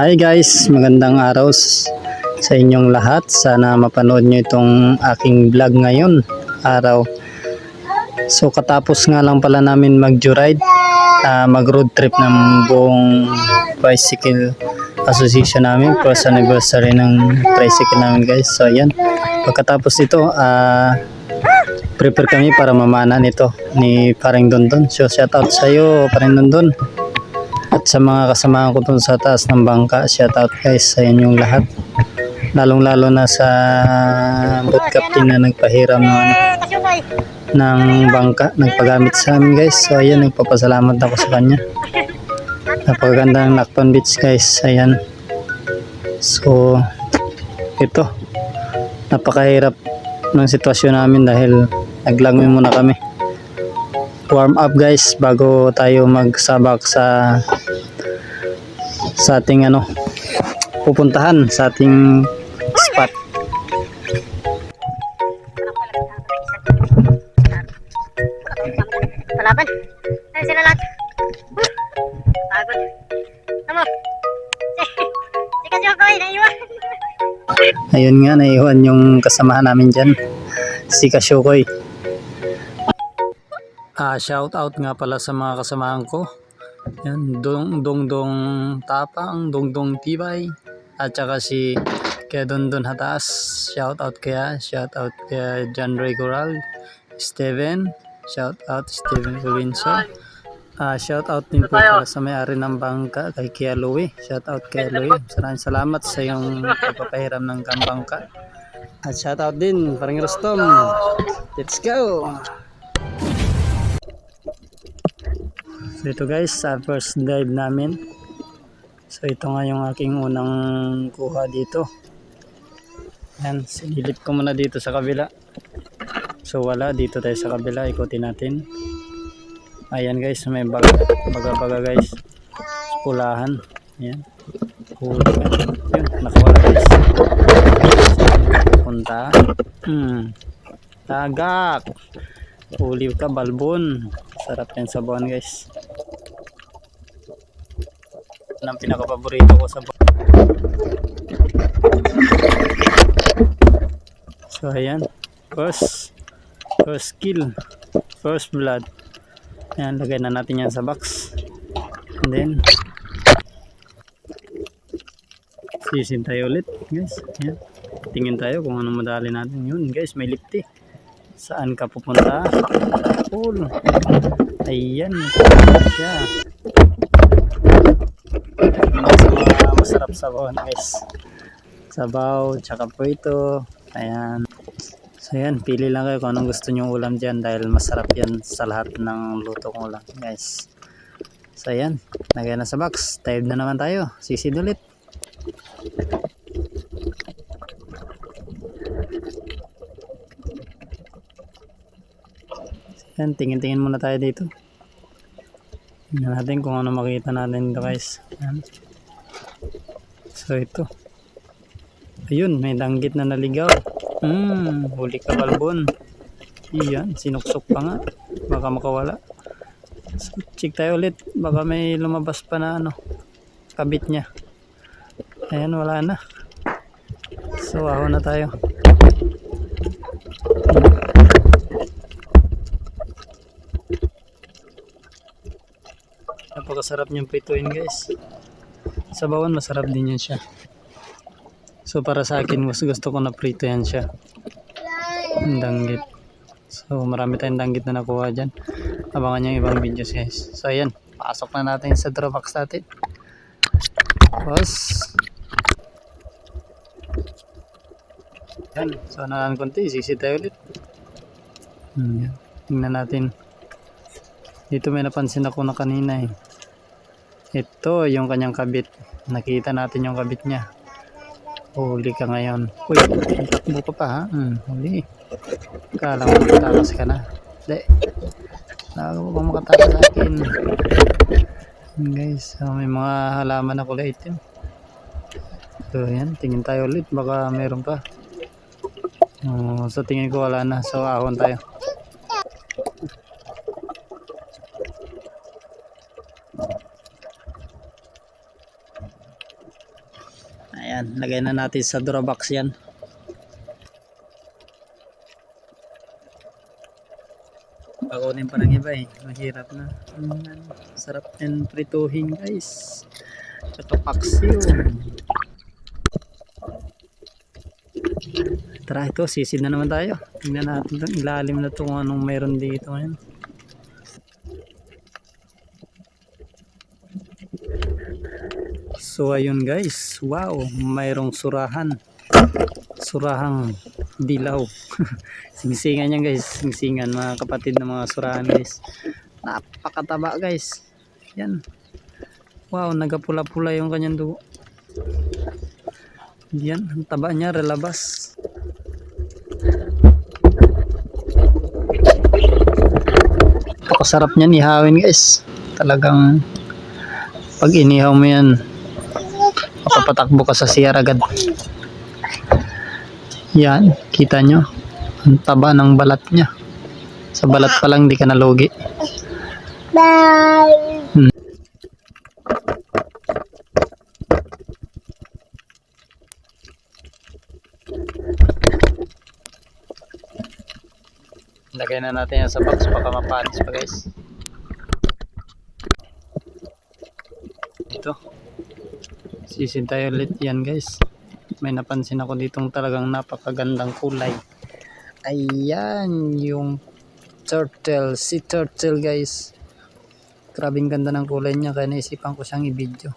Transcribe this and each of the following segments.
Hi guys, magandang araw sa inyong lahat. Sana mapanood nyo itong aking vlog ngayon, araw. So katapos nga lang pala namin mag-joyride, ah, mag-road trip ng buong bicycle association namin, cross anniversary ng tricycle namin guys. So ayan, pagkatapos ito, ah, prepare kami para mamana nito ni Paring Dondon. So shout out sa iyo, Paring Dondon. At sa mga kasamahan ko dun sa taas ng bangka, shout out guys sa inyong lahat. Lalong lalo na sa boat captain na nagpahiram ng, ano, ng bangka, nagpagamit sa amin guys. So ayan, nagpapasalamat ako sa kanya. Napakaganda ng Nakpan Beach guys, ayan. So, ito. Napakahirap ng sitwasyon namin dahil naglangoy muna kami. Warm up guys bago tayo magsabak sa sa ating ano pupuntahan sa ating spot. Kalaban. Ayun sila lahat. Pagod. Tamo. Si Kajokoy, naiwan. Ayun nga, naiwan yung kasamahan namin dyan. Si Kasyokoy. Ah, shout out nga pala sa mga kasamahan ko. Yan, Dong Dong Dong Tapang, Dong Dong Tibay, at saka si kaya Don Don Hatas. Shout out kaya, shout out kaya John Ray Coral, Steven, shout out Steven Colinso. Ah, shout out din po pala sa may-ari ng bangka kay Kia Louie. Shout out kay Louie. Maraming salamat sa iyong pagpapahiram ng kambangka. At shout out din parang Rostom. Let's go. So ito guys, sa first dive namin. So ito nga yung aking unang kuha dito. Yan, sinilip ko muna dito sa kabila. So wala, dito tayo sa kabila, ikutin natin. Ayan guys, may baga, baga, baga guys. Pulahan. Ayan. Huli. Yun, nakawala guys. Punta. Hmm. Tagak. Huli ka, balbon. Sarap yan sa buwan guys. Yan ang pinakapaborito ko sa. So ayan. First. First kill. First blood. Ayan, lagay na natin yan sa box. And then, sisin tayo ulit, guys. Ayan. Tingin tayo kung anong madali natin. Yun, guys, may lipti. Saan ka pupunta? Pool. Ayan, siya. Mga masarap sa bawon, guys. Sabaw, tsaka po ito. Ayan. So yan, pili lang kayo kung anong gusto nyong ulam dyan dahil masarap yan sa lahat ng luto kong ulam guys. So yan, lagay na sa box. Dive na naman tayo. Sisid ulit. So yan, tingin-tingin muna tayo dito. Tingnan natin kung ano makita natin dito guys. Yan. So ito. Ayun, may danggit na naligaw. Hmm, huli ka balbon. Iyan, sinuksok pa nga. Baka makawala. So, check tayo ulit. Baka may lumabas pa na ano, kabit niya. Ayan, wala na. So, aho na tayo. Napakasarap niyang prituin guys. Sa bawan masarap din yan siya. So para sa akin mas gusto ko na prito yan siya. Ang danggit. So marami tayong danggit na nakuha dyan. Abangan yung ibang videos guys. So ayan, pasok na natin sa draw box natin. Tapos, yan. So nalan konti, sisi tayo ulit. Hmm. Tingnan natin. Dito may napansin ako na kanina eh. Ito yung kanyang kabit. Nakita natin yung kabit niya. Huli ka ngayon. Uy, takbo ka pa ha? Hmm, huli. Kala mo makatakas ka na. Hindi. Kala mo bang makatakas sa akin. Yun, Guys, so may mga halaman na kulay itim. So yan, tingin tayo ulit. Baka meron pa. Oh, sa tingin ko wala na. So ahon tayo. Ayan, lagay na natin sa Durabox yan. Bakunin pa ng iba eh. Mahirap na. Sarap yan prituhin guys. Tsaka paksiw. Tara ito, sisid na naman tayo. Tingnan natin itong ilalim na ito anong meron dito ngayon. So ayun guys, wow, mayroong surahan. Surahang dilaw. Singsingan yan guys, singsingan mga kapatid ng mga surahan guys. Napakataba guys. Yan. Wow, nagapula-pula yung kanyang dugo. Yan, ang taba niya, relabas. Napakasarap niyan ihawin guys. Talagang pag inihaw mo yan, mapapatakbo ka sa CR agad. Yan, kita nyo. Ang taba ng balat niya. Sa balat pa lang di ka nalugi. Hmm. Lagay na natin yan sa box baka mapanis pa guys. Ito. Sisin tayo ulit yan guys. May napansin ako ditong talagang napakagandang kulay. Ayan yung turtle. Si turtle guys. Grabing ganda ng kulay niya kaya naisipan ko siyang i-video.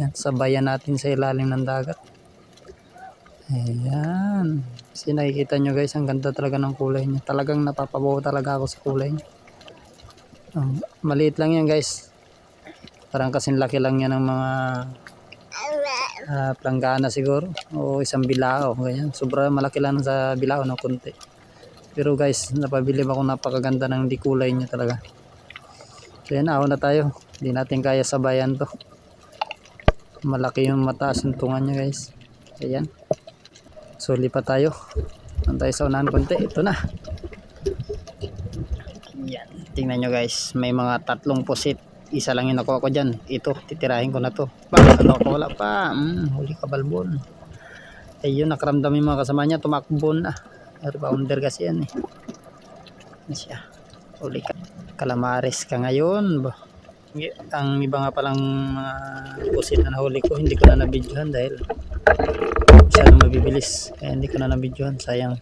Yan, sabayan natin sa ilalim ng dagat. Ayan. Kasi nakikita nyo guys, ang ganda talaga ng kulay niya. Talagang napapabaw talaga ako sa kulay niya. Um, maliit lang yan guys. Parang kasing laki lang yan ng mga ah, planggana siguro. O isang bilao. Ganyan. Sobra malaki lang sa bilao ng konti. Pero guys, napabilib ako napakaganda ng kulay niya talaga. Kaya na, na tayo. Hindi natin kaya sabayan to. Malaki yung mataas yung tunga niya guys. Ayan. So lipat tayo. Tayo sa unahan konti. Ito na. Yan. Tingnan nyo guys. May mga tatlong pusit. Isa lang yung nakuha ko dyan. Ito. Titirahin ko na to. Bakit? Ano ko wala pa. Mm, huli ka balbon. Ayun. Nakaramdam yung mga kasama niya. Tumakbo na. Rebounder kasi yan eh. Ano siya? Huli ka. Kalamares ka ngayon. Ang iba nga palang mga pusit na nahuli ko. Hindi ko na nabidyohan dahil masyadong mabibilis kaya hindi ko na nabidyohan sayang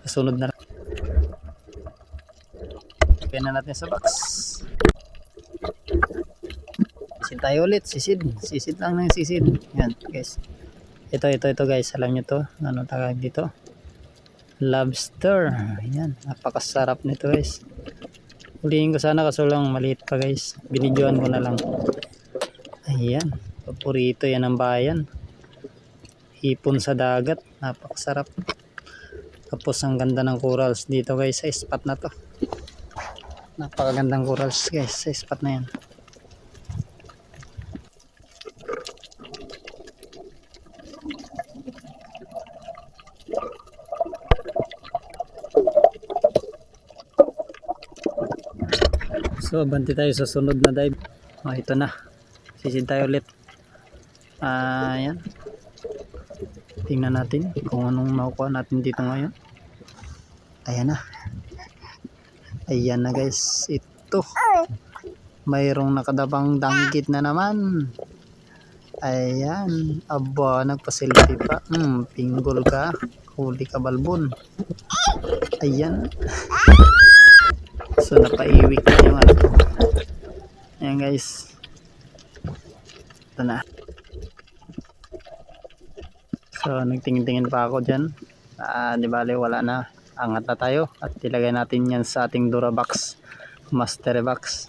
kasunod na kaya na natin sa box sisid tayo ulit. Sisid. Sisid lang ng sisid. Yan guys. Ito ito ito guys. Alam nyo to. Ano tawag dito? Lobster. Yan. Napakasarap nito guys. Huliin ko sana kaso lang maliit pa guys. Binidyohan ko na lang. Ayan. Paborito yan ng bayan. Hipon sa dagat. Napakasarap. Tapos ang ganda ng corals dito guys. Sa spot na to. Napakagandang corals guys. Sa spot na yan so banti tayo sa sunod na dive. Oh, ito na. Sisid tayo ulit. Ah yan tingnan natin kung anong makukuha natin dito ngayon. Ayan na. Ayan na guys. Ito. Mayroong nakadabang danggit na naman. Ayan. Aba nagpasilpi pa. Hmm, pinggol ka. Huli ka balbon. Ayan. So napaiwik na yung ano guys ito na So, nagtingin-tingin pa ako dyan. Ah, di bale, wala na. Angat na tayo at ilagay natin yan sa ating Durabox Master Box.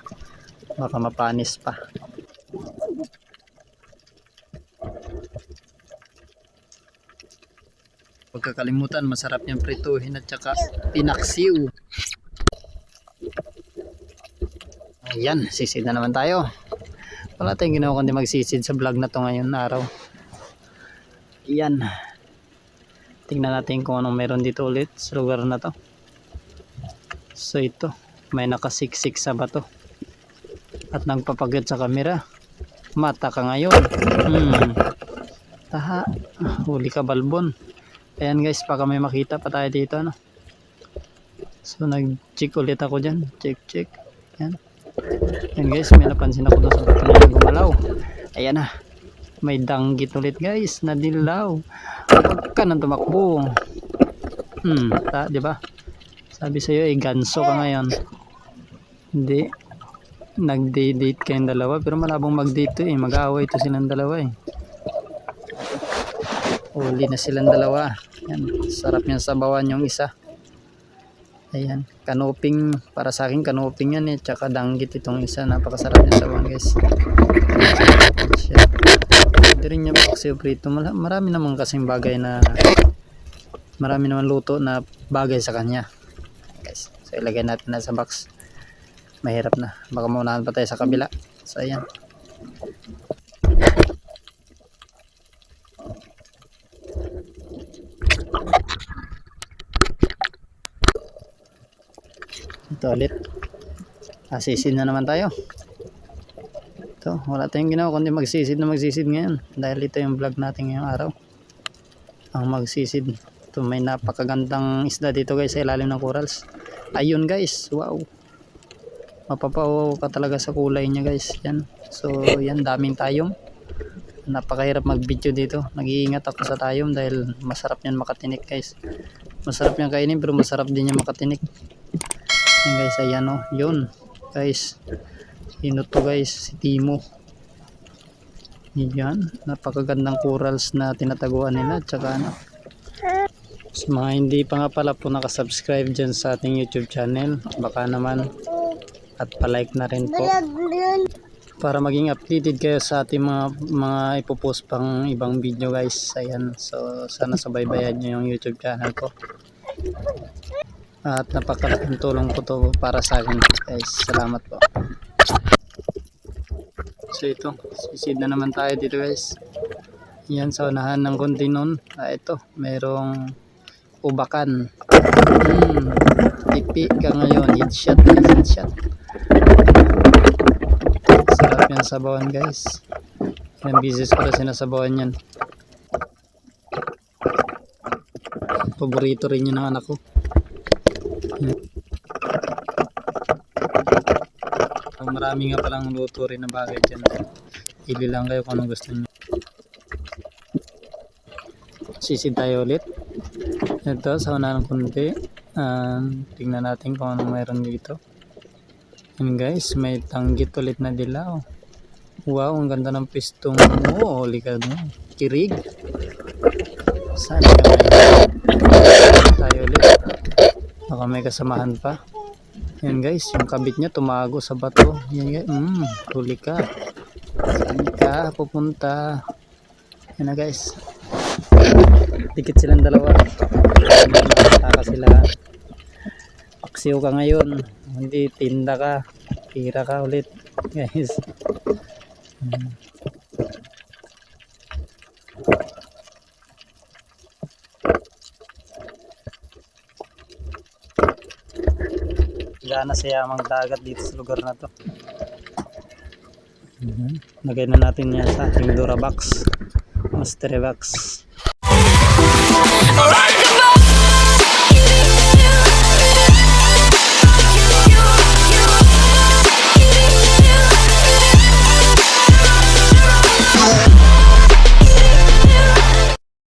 Baka mapanis pa. Huwag kakalimutan, masarap niyang prituhin at saka pinaksiw. Ayan, sisid na naman tayo. Wala tayong ginawa kundi magsisid sa vlog na to ngayon araw. Yan. Tingnan natin kung anong meron dito ulit sa lugar na to. So ito, may nakasiksik sa bato. At nagpapagat sa kamera. Mata ka ngayon. Hmm. Tahan. baha. Huli ka balbon. Ayan guys, baka may makita pa tayo dito. Ano? So nag-check ulit ako dyan. Check, check. Ayan. Ayan guys, may napansin ako doon sa bato na gumalaw. Ayan na. May danggit ulit guys, na dilaw. Huwag ka nang tumakbo. Hmm, ta, di ba? Sabi sa'yo, eh, ganso ka ngayon. Hindi. Nag-date kayong dalawa, pero malabong mag-date to eh. Mag-aaway to silang dalawa eh. Uli na silang dalawa. Yan, sarap yung sabawan yung isa. Ayan, kanoping, para sa akin kanoping yan eh, tsaka danggit itong isa, napakasarap yung sabawan guys. Pwede rin niya paksiw prito, marami naman kasing bagay na, marami naman luto na bagay sa kanya. Guys, so ilagay natin na sa box. Mahirap na, baka maunahan pa tayo sa kabila. So ayan. Ito ulit. Asisid na naman tayo. Ito, wala tayong ginawa kundi magsisid na magsisid ngayon. Dahil ito yung vlog natin ngayong araw. Ang magsisid. Ito, may napakagandang isda dito guys sa ilalim ng corals. Ayun guys, wow. Mapapawaw ka talaga sa kulay niya guys. Yan. So, yan, daming tayom. Napakahirap mag-video dito. Nag-iingat ako sa tayom dahil masarap yan makatinik guys. Masarap yan kainin pero masarap din yan makatinik. Yan guys, ayan o. Yun. Guys. Sino to guys? Si Timo. Yan. Napakagandang corals na tinataguan nila. Tsaka ano. Sa mga hindi pa nga pala po nakasubscribe dyan sa ating YouTube channel, baka naman at palike na rin po para maging updated kayo sa ating mga mga ipopost pang ibang video guys. Ayan. So sana subaybayan nyo yung YouTube channel ko. At napakalaking tulong po to para sa akin guys. Salamat po. So ito, sisid na naman tayo dito guys. Yan sa unahan ng konti nun. Ah, ito, merong ubakan. Hmm, pipi ka ngayon. Headshot guys, headshot. Sarap yan sabawan guys. Yan business ko na sinasabawan yan. Paborito rin yun ng anak ko. Yan. Ang marami nga palang luto rin na bagay dyan. Pili lang kayo kung anong gusto nyo. Sisid tayo ulit. Ito, sa una ng kunti. Ah, tingnan natin kung anong mayroon dito. Yan guys, may tanggit ulit na dilaw. Wow, ang ganda ng pistong mo. Huli ka mo. Kirig. Saan ka ngayon? Tayo ulit. Baka may kasamahan pa. Yan guys, yung kabit niya tumago sa bato. Yan guys, mm, huli ka. Saan ka pupunta? Yan na guys. Dikit silang dalawa. Taka sila. Paksiw ka ngayon. Hindi, tinda ka. Tira ka ulit. Guys. Hmm. Gana sa yamang dagat dito sa lugar na to. Mhm. Lagay na natin yan sa ating Durabox. Master box. Alright,